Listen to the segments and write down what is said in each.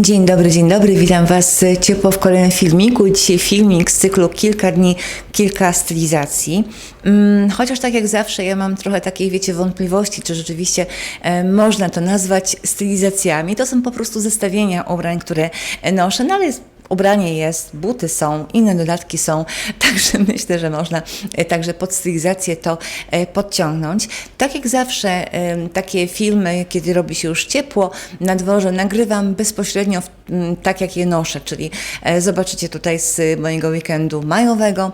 Dzień dobry, dzień dobry, witam Was ciepło w kolejnym filmiku. Dzisiaj filmik z cyklu Kilka dni, kilka stylizacji. Mm, Chociaż tak jak zawsze ja mam trochę takiej, wiecie, wątpliwości, czy rzeczywiście e, można to nazwać stylizacjami. To są po prostu zestawienia ubrań, które noszę, no ale jest Ubranie jest, buty są, inne dodatki są, także myślę, że można e, także pod stylizację to e, podciągnąć. Tak jak zawsze takie filmy, kiedy robi się już ciepło na dworze, nagrywam bezpośrednio w, tak, jak je noszę, czyli e, zobaczycie tutaj z mojego weekendu majowego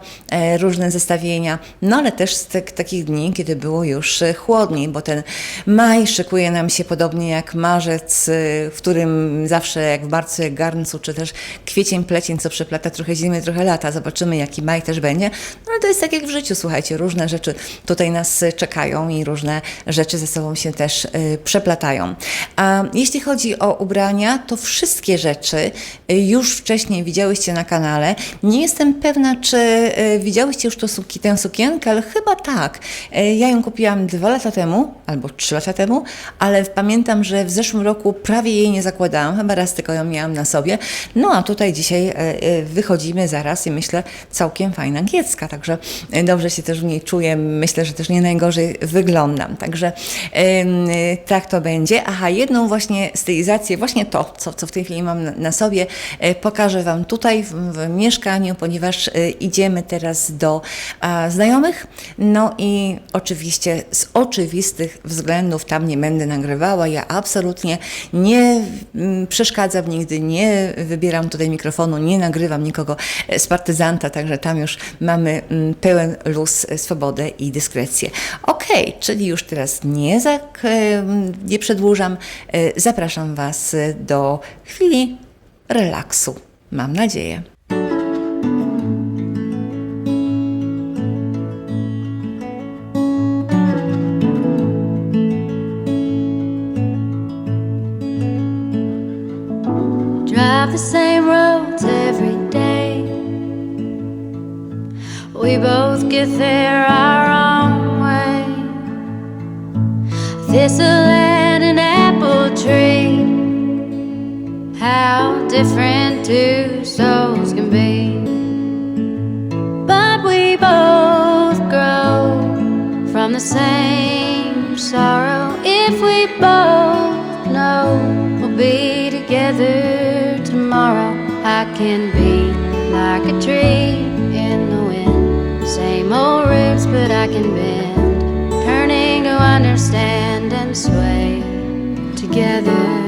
różne zestawienia, no ale też z tak, takich dni, kiedy było już chłodniej, bo ten maj szykuje nam się podobnie jak marzec, w którym zawsze jak w marcu, jak garncu, czy też kwiecień, plecień, co przeplata trochę zimy, trochę lata. Zobaczymy, jaki maj też będzie. No ale to jest tak jak w życiu, słuchajcie, różne rzeczy tutaj nas e, czekają i różne rzeczy ze sobą się też y, przeplatają. A jeśli chodzi o ubrania, to wszystkie rzeczy y, już wcześniej widziałyście na kanale. Nie jestem pewna, czy y, widziałyście już to tę sukienkę, ale chyba tak. Y, ja ją kupiłam dwa lata temu, albo trzy lata temu, ale pamiętam, że w zeszłym roku prawie jej nie zakładałam, chyba raz tylko ją miałam na sobie. No a tutaj dzisiaj e, e, wychodzimy zaraz i myślę, całkiem fajna giecka, także e, dobrze się też w niej czuję, myślę, że też nie najgorzej wyglądam, także tak to będzie. Aha, jedną właśnie stylizację, właśnie to, co, co w tej chwili mam na, sobie, pokażę Wam tutaj w, w mieszkaniu, ponieważ idziemy teraz do a, znajomych, no i oczywiście z oczywistych względów tam nie będę nagrywała, ja absolutnie nie mm, przeszkadzam nigdy, nie wybieram tutaj mikrofonu, nie nagrywam nikogo e, z partyzanta, także tam już mamy mm, pełen luz, e, swobodę i dyskrecję. Okej, czyli już teraz nie, zak, nie przedłużam, e, zapraszam Was do chwili relaksu, mam nadzieję. Same roads every day. We both get there our own way. Thistle and an apple tree. How different two souls can be. But we both grow from the same sorrow if we both can be like a tree in the wind, same old roots, but I can bend, turning to understand and sway. Together.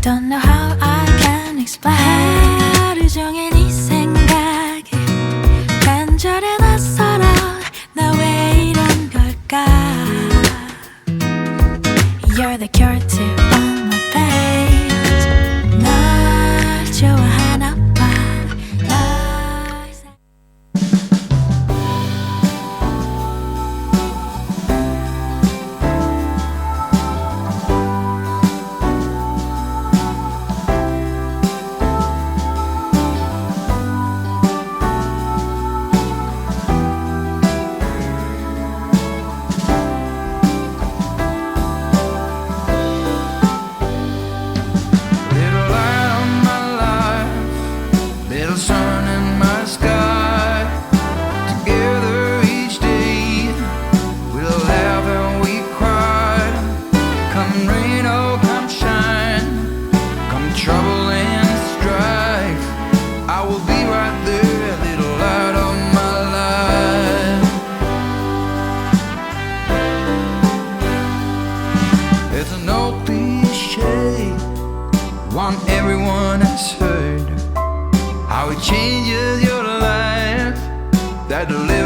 Don't know how I can explain. 하루 종일 네 생각에 간절해 이런 걸까? You're the cure to all my pain. to live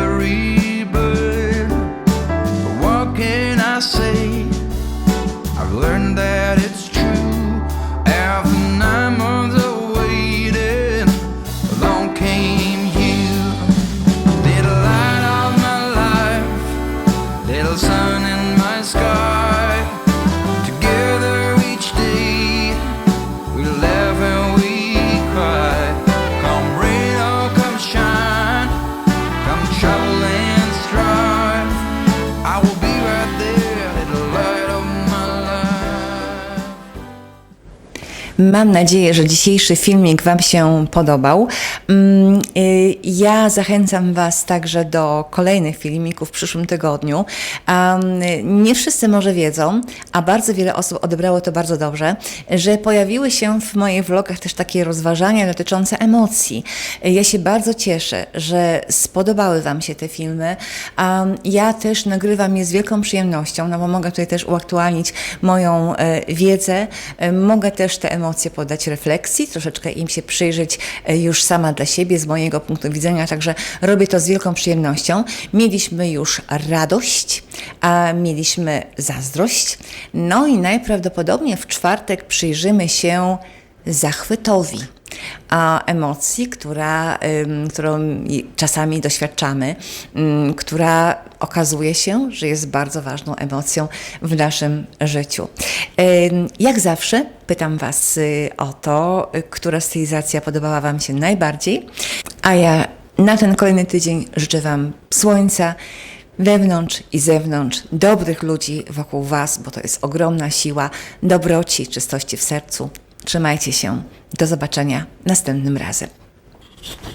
Mam nadzieję, że dzisiejszy filmik Wam się podobał. Mm, y, Ja zachęcam Was także do kolejnych filmików w przyszłym tygodniu. Nie wszyscy może wiedzą, a bardzo wiele osób odebrało to bardzo dobrze, że pojawiły się w moich vlogach też takie rozważania dotyczące emocji. Ja się bardzo cieszę, że spodobały Wam się te filmy. Ja też nagrywam je z wielką przyjemnością, no bo mogę tutaj też uaktualnić moją e, wiedzę, E, mogę też te emocje poddać refleksji, troszeczkę im się przyjrzeć e, już sama dla siebie, z mojego punktu widzenia, także robię to z wielką przyjemnością. Mieliśmy już radość, a mieliśmy zazdrość, no i najprawdopodobniej w czwartek przyjrzymy się zachwytowi a emocji, która, którą czasami doświadczamy, ym, która okazuje się, że jest bardzo ważną emocją w naszym życiu. Jak zawsze pytam Was y, o to, y, która stylizacja podobała Wam się najbardziej, a ja na ten kolejny tydzień życzę Wam słońca, wewnątrz i zewnątrz, dobrych ludzi wokół Was, bo to jest ogromna siła dobroci, czystości w sercu. Trzymajcie się. Do zobaczenia następnym razem.